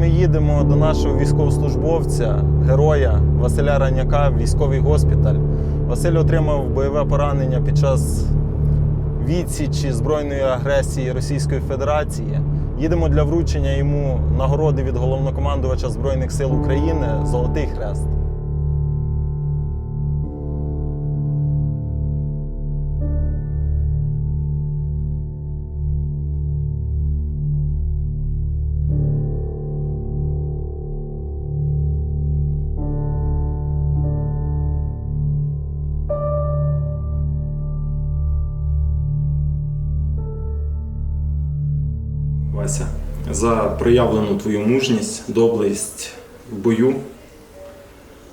ми їдемо до нашого військовослужбовця, героя Василя Раняка військовий госпіталь. Василь отримав бойове поранення під час відсічі збройної агресії Російської Федерації. Їдемо для вручення йому нагороди від головнокомандувача Збройних сил України Золотий Хрест. Проявлену твою мужність, доблесть в бою,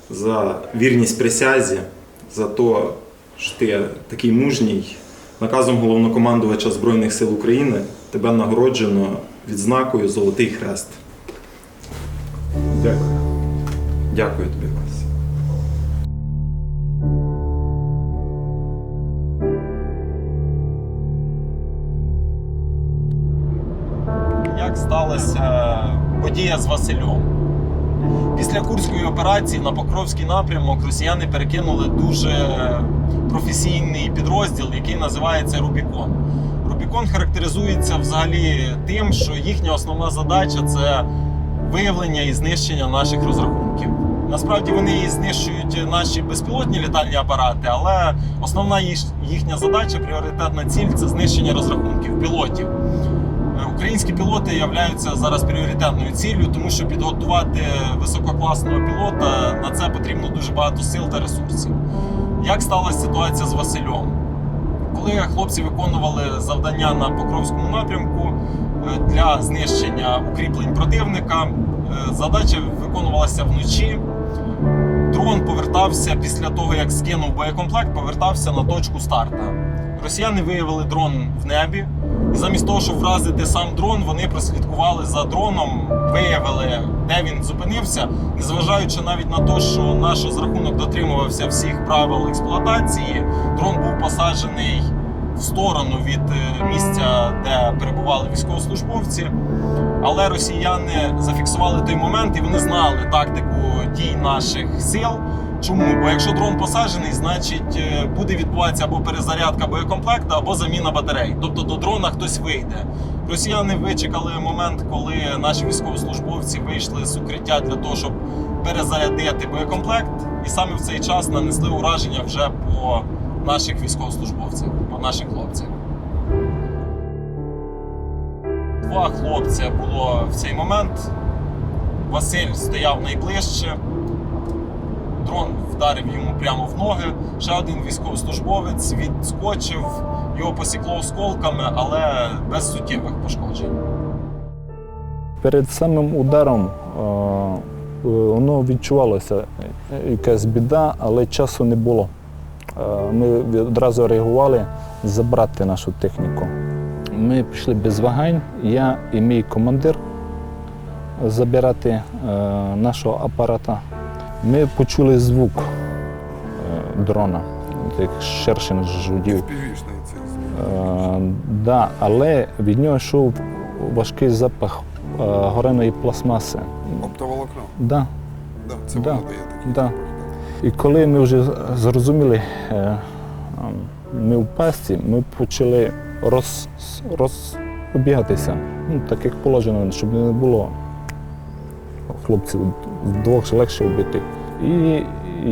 за вірність присязі, за те, що ти такий мужній. Наказом головнокомандувача Збройних сил України тебе нагороджено відзнакою Золотий Хрест. Дякую. Дякую тобі, сталася подія з Василем? Після Курської операції на Покровський напрямок росіяни перекинули дуже професійний підрозділ, який називається Рубікон. Рубікон характеризується взагалі тим, що їхня основна задача це виявлення і знищення наших розрахунків. Насправді вони знищують наші безпілотні літальні апарати, але основна їхня задача, пріоритетна ціль це знищення розрахунків пілотів. Е, Українські пілоти являються зараз пріоритетною ціллю, тому що підготувати висококласного пілота на це потрібно дуже багато сил та ресурсів. Як сталася ситуація з Василем? Коли хлопці виконували завдання на Покровському напрямку е, для знищення укріплень противника, е, задача виконувалася вночі. Дрон повертався після того, як скинув боєкомплект, повертався на точку старта. Росіяни виявили дрон в небі, і замість того, щоб вразити сам дрон, вони прослідкували за дроном, виявили, де він зупинився, незважаючи навіть на те, що наш розрахунок дотримувався всіх правил експлуатації, дрон був посаджений в сторону від е, місця, де перебували військовослужбовці. Але росіяни зафіксували той момент і вони знали тактику дій наших сил. Чому? Бо якщо дрон посаджений, значить е, буде відбуватися або перезарядка боєкомплекта, або заміна батарей. Тобто до дрона хтось вийде. Росіяни вичекали момент, коли наші військовослужбовці вийшли з укриття для того, щоб перезарядити боєкомплект, і саме в цей час нанесли ураження вже по наших військовослужбовцях, по наших хлопцях. Два хлопця було в цей момент. Василь стояв найближче. Дрон вдарив йому прямо в ноги. Ще один військовослужбовець відскочив, його посікло осколками, але без суттєвих пошкоджень. Перед самим ударом е, воно відчувалося е, якась біда, але часу не було. Е, Ми одразу реагували забрати нашу техніку. Ми пішли без вагань, я і мій командир забирати нашого апарата. Ми почули звук е, дрона, як шершень жудів. Е, да, але від нього йшов важкий запах е, гореної пластмаси. Оптоволокно. Да, Да, це Да. воно дає такий. да. І коли ми вже зрозуміли, ем, ми в пасті, ми почали роз, розбігатися. Ну, так як положено, щоб не було хлопців вдвох легше вбити. І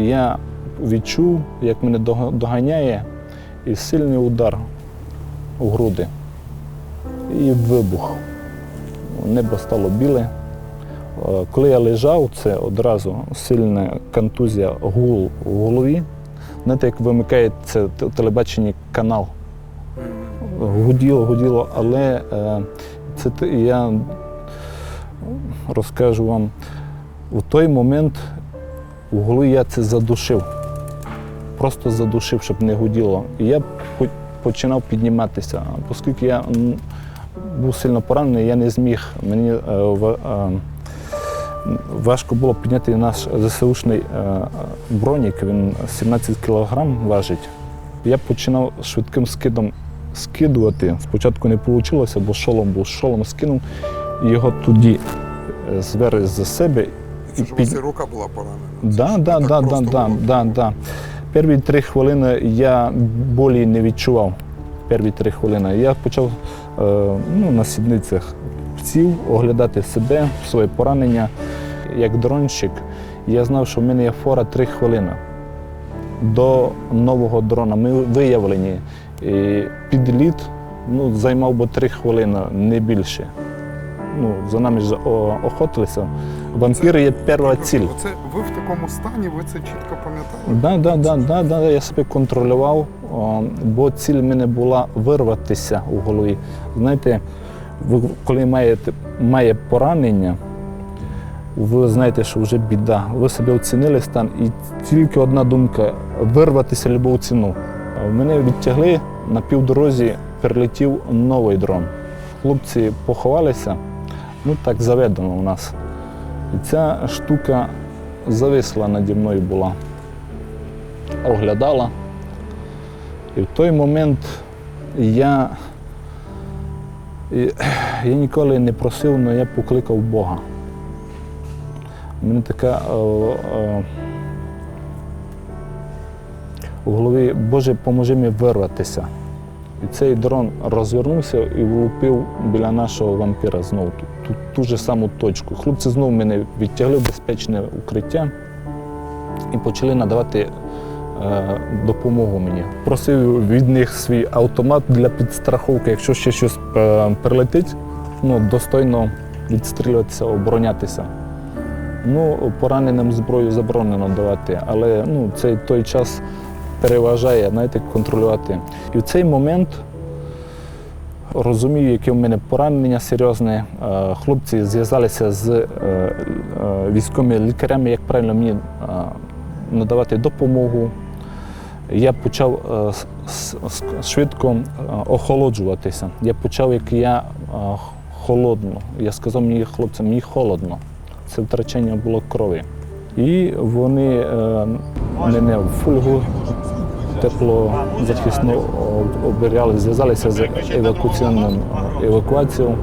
я відчув, як мене доганяє, і сильний удар у груди. І вибух. Небо стало біле. Е, Коли я лежав, це одразу сильна контузія гул у голові. Знаєте, як вимикається те- телебачення канал. Гуділо, гуділо, але е, це я розкажу вам, у той момент у голові я це задушив. Просто задушив, щоб не гуділо. І я починав підніматися. Оскільки я був сильно поранений, я не зміг. Мені е, е, важко було підняти наш ЗСУшний е, бронік, він 17 кг важить. Я починав швидким скидом скидувати. Спочатку не вийшло, бо шолом був. Шолом скинув його тоді е, звер з себе. І це під- рука була поранена. Да, да, да, да, да, да, да. Перші три хвилини я болі не відчував. Перші три хвилини. Я почав е, ну, на сідницях сів оглядати себе, своє поранення. Як дронщик, я знав, що в мене є фора три хвилини до нового дрона. Ми виявлені. І підліт ну, займав би три хвилини, не більше. Ну, за нами ж охотилися. Вампіри є перша ціль. Оце ви в такому стані, ви це чітко пам'ятаєте? Да, да, да, да, да, я себе контролював, о, бо ціль в мене була вирватися у голові. Знаєте, ви коли маєте має поранення, ви знаєте, що вже біда. Ви себе оцінили стан, і тільки одна думка вирватися любу ціну. Мене відтягли на півдорозі, перелетів новий дрон. Хлопці поховалися, ну так заведено у нас. І ця штука зависла наді мною була оглядала. І в той момент я, я ніколи не просив, але я покликав Бога. У мене така е, е, у голові, Боже, поможи мені вирватися. І цей дрон розвернувся і влупив біля нашого вампіра знову, ту, ту, ту же саму точку. Хлопці знову мене відтягли в безпечне укриття і почали надавати е, допомогу мені. Просив від них свій автомат для підстраховки, якщо ще щось е, прилетить, ну, достойно відстрілюватися, оборонятися. Ну, пораненим зброю заборонено давати, але ну, цей той час переважає, знаєте, контролювати. І в цей момент розумію, яке в мене поранення серйозне. Хлопці зв'язалися з е, е, військовими лікарями, як правильно мені е, надавати допомогу. Я почав швидко охолоджуватися. Я почав, як я холодно. Я сказав мені хлопцям, мені холодно. Це втрачання було крові. І вони мене в фольгу тепло захисно о- оберігали, зв'язалися з евакуаційним евакуацією.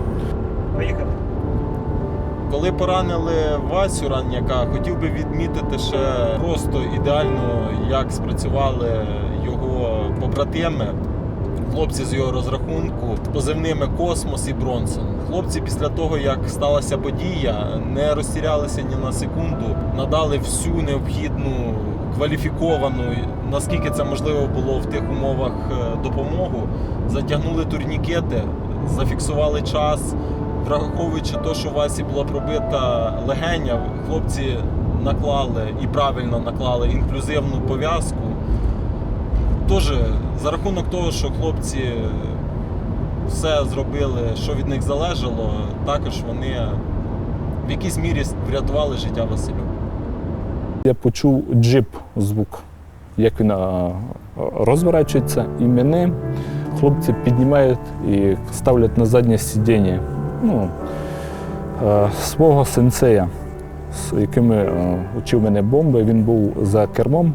Коли поранили Васю Ранняка, хотів би відмітити ще просто ідеально, як спрацювали його побратими, хлопці з його розрахунку, позивними Космос і Бронсон. Хлопці після того, як сталася подія, не розтірялися ні на секунду, надали всю необхідну кваліфіковану, наскільки це можливо було в тих умовах е, допомогу, затягнули турнікети, зафіксували час. Враховуючи те, що у Васі була пробита легеня, хлопці наклали і правильно наклали інклюзивну пов'язку. Тож, за рахунок того, що хлопці все зробили, що від них залежало, також вони в якійсь мірі врятували життя Василю. Я почув джип звук, як він розворачується, і мене хлопці піднімають і ставлять на заднє сидіння. Ну, е, свого сенсея, з якими е, учив мене бомби, він був за кермом.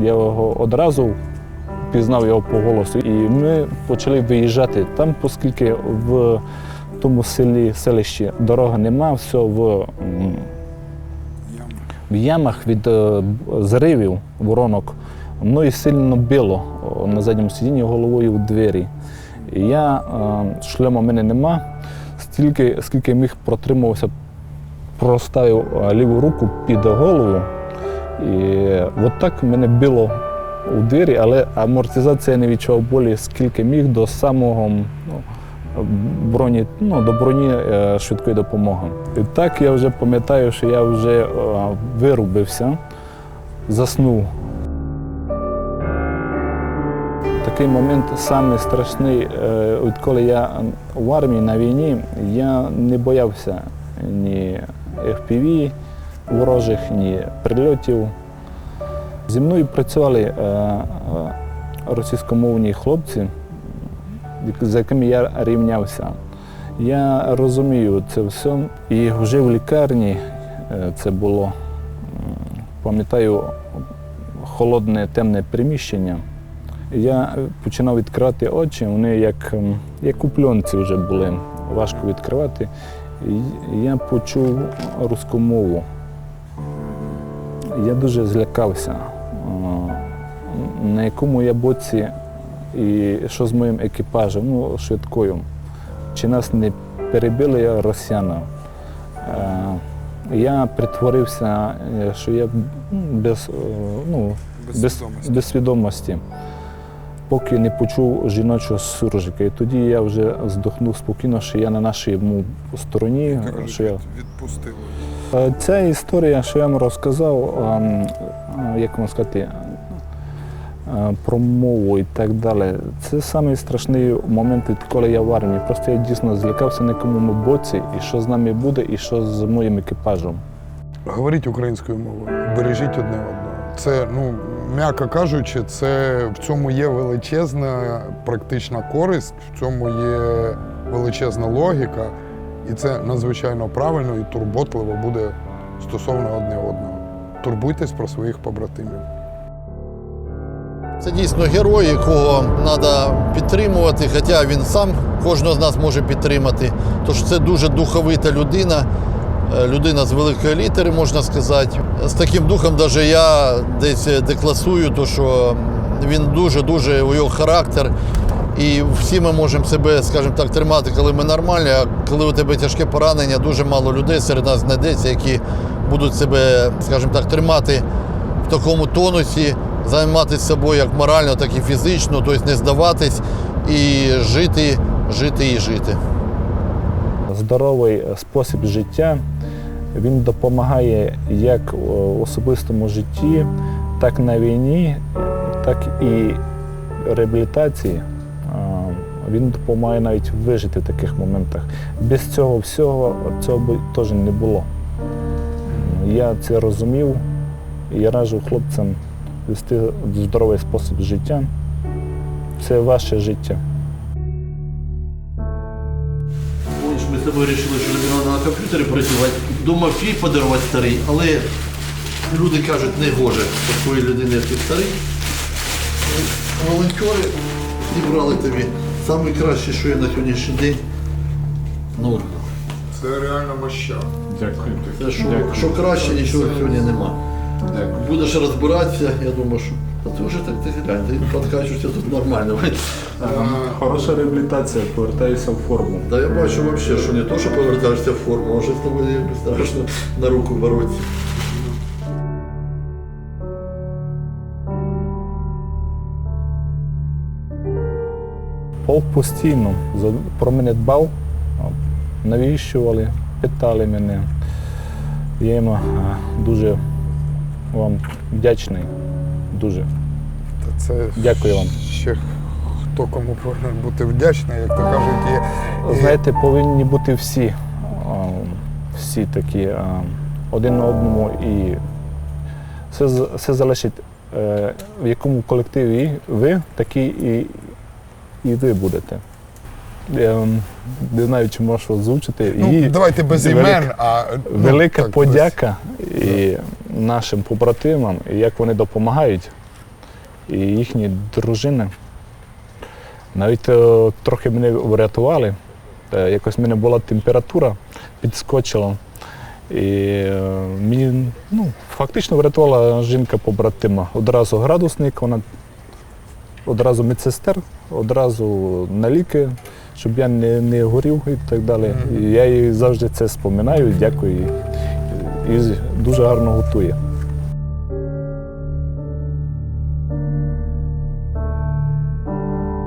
Я його одразу пізнав його по голосу. І ми почали виїжджати там, оскільки в тому селі, селищі дороги нема, все в в ямах від е, зривів воронок мною сильно било на задньому сидінні головою в двері. І я, е, шлема в мене нема, стільки, скільки міг протримувався, проставив е, ліву руку під голову. І от так мене било у двері, але амортизація не відчував болі, скільки міг до самого ну, броні, ну, до броні е, швидкої допомоги. І так я вже пам'ятаю, що я вже е, вирубився, заснув. Такий момент самий страшний, е, відколи я в армії на війні, я не боявся ні FPV ворожих, ні прильотів. Зі мною працювали е, е, російськомовні хлопці, з якими я рівнявся. Я розумію це все. І вже в лікарні е, це було, пам'ятаю, холодне темне приміщення. Я починав відкривати очі, вони як, як у пленці вже були, важко відкривати. Я почув русську мову. Я дуже злякався, на якому я боці і що з моїм екіпажем, ну, швидкою. Чи нас не перебили росіяни? Е, Я притворився, е, що я без, е, ну, Без без, свідомості. без свідомості, поки не почув жіночого суржика. І тоді я вже здохнув спокійно, що я на нашій стороні. Як Що я... відпустили. Е, Ця історія, що я вам розказав, ем, е, як вам сказати, е, про мову і так далі, це самий страшний момент, коли я в армії. Просто я дійсно злякався на якому боці, і що з нами буде, і що з моїм екіпажем. Говоріть українською мовою, бережіть одне одного. Це, ну, м'яко кажучи, це в цьому є величезна практична користь, в цьому є величезна логіка, і це надзвичайно правильно і турботливо буде стосовно одне одного. Турбуйтесь про своїх побратимів. Це дійсно герой, якого треба підтримувати, хоча він сам кожного з нас може підтримати. Тож це дуже духовита людина, е, людина з великої літери, можна сказати. З таким духом навіть я десь декласую, то що він дуже-дуже у його характер. І всі ми можемо себе, скажімо так, тримати, коли ми нормальні, а коли у тебе тяжке поранення, дуже мало людей серед нас знайдеться, які будуть себе, скажімо так, тримати в такому тонусі, займатися собою як морально, так і фізично, тобто не здаватись і жити, жити і жити. Здоровий спосіб життя він допомагає як у особистому житті, так на війні, так і реабілітації. Він допомагає навіть вижити в таких моментах. Без цього всього цього б теж не було. Я це розумів і я раджу хлопцям вести здоровий спосіб життя. Це ваше життя. Ми з тобою вирішили, що треба на комп'ютері працювати. Думав фільм подарувати старий, але люди кажуть, не гоже такої людини, як ти старий. Волонтери зібрали тобі найкраще, що є на сьогоднішній день. Ну, Це реально моща. Дякую. це що, що краще, нічого сьогодні нема. Будеш розбиратися, я думаю, що а ти вже так ти глянь, ти подкачуєшся тут нормально. Хороша реабілітація, повертаюся в форму. Да я бачу взагалі, що не то, що повертаєшся в форму, а вже з тобою страшно на руку боротися. Полк постійно про мене дбав, навіщували, питали мене. Я їм дуже вам вдячний. Дуже. Та це Дякую вам. ще хто кому повинен бути вдячний, як то кажуть, є. Знаєте, повинні бути всі, всі такі один на одному і все, все залежить, е, в якому колективі ви, такі і, і ви будете. Я не знаю, чи можу озвучити. Ну, І давайте без велика- імен, а ну, Велика так, подяка і нашим побратимам, і як вони допомагають, і їхні дружини. Навіть е, трохи мене врятували. Е, Якось в мене була температура, підскочила. І е, мені ну, фактично врятувала жінка побратима. Одразу градусник, вона одразу медсестер, одразу на ліки, щоб я не, не горів і так далі. І я їй завжди це споминаю, дякую їй. І дуже гарно готує.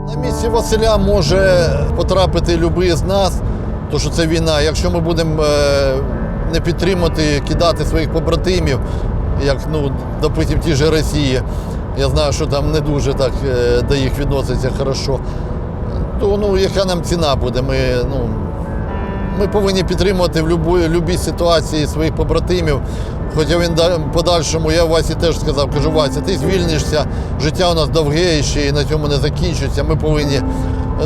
На місці Василя може потрапити будь-який з нас, тому що це війна. Якщо ми будемо е, не підтримувати, кидати своїх побратимів, як ну, допустим, ті ж Росії, я знаю, що там не дуже так е, до їх відноситься хорошо, то ну, яка нам ціна буде? Ми, ну, ми повинні підтримувати в будь-якій ситуації своїх побратимів. Хоча він подальшому, я Васі теж сказав, кажу, Вася, ти звільнишся, життя у нас довге ще і на цьому не закінчується. Ми повинні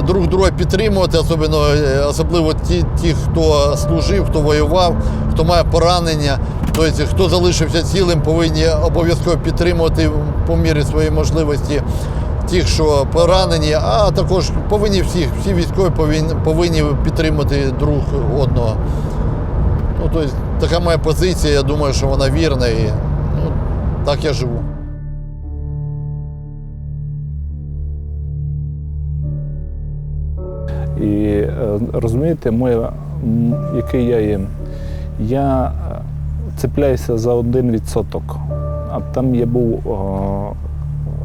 друг друга підтримувати, особливо, е, особливо ті, ті, хто служив, хто воював, хто має поранення. Тобто, хто залишився цілим, повинні обов'язково підтримувати по мірі своєї можливості тих, що поранені, а також повинні всіх, всі військові повинні, повинні підтримати друг одного. Ну, тобто, така моя позиція, я думаю, що вона вірна і ну, так я живу. І е, розумієте, моє, який я є, я е, за один відсоток, а там я був о,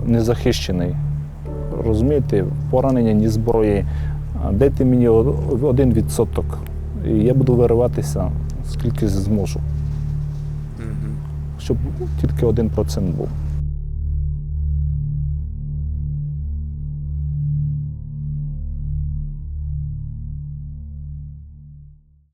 незахищений. Розумієте, поранення ні зброї. Дайте мені один відсоток, і я буду вириватися скільки зможу, щоб тільки один процент був.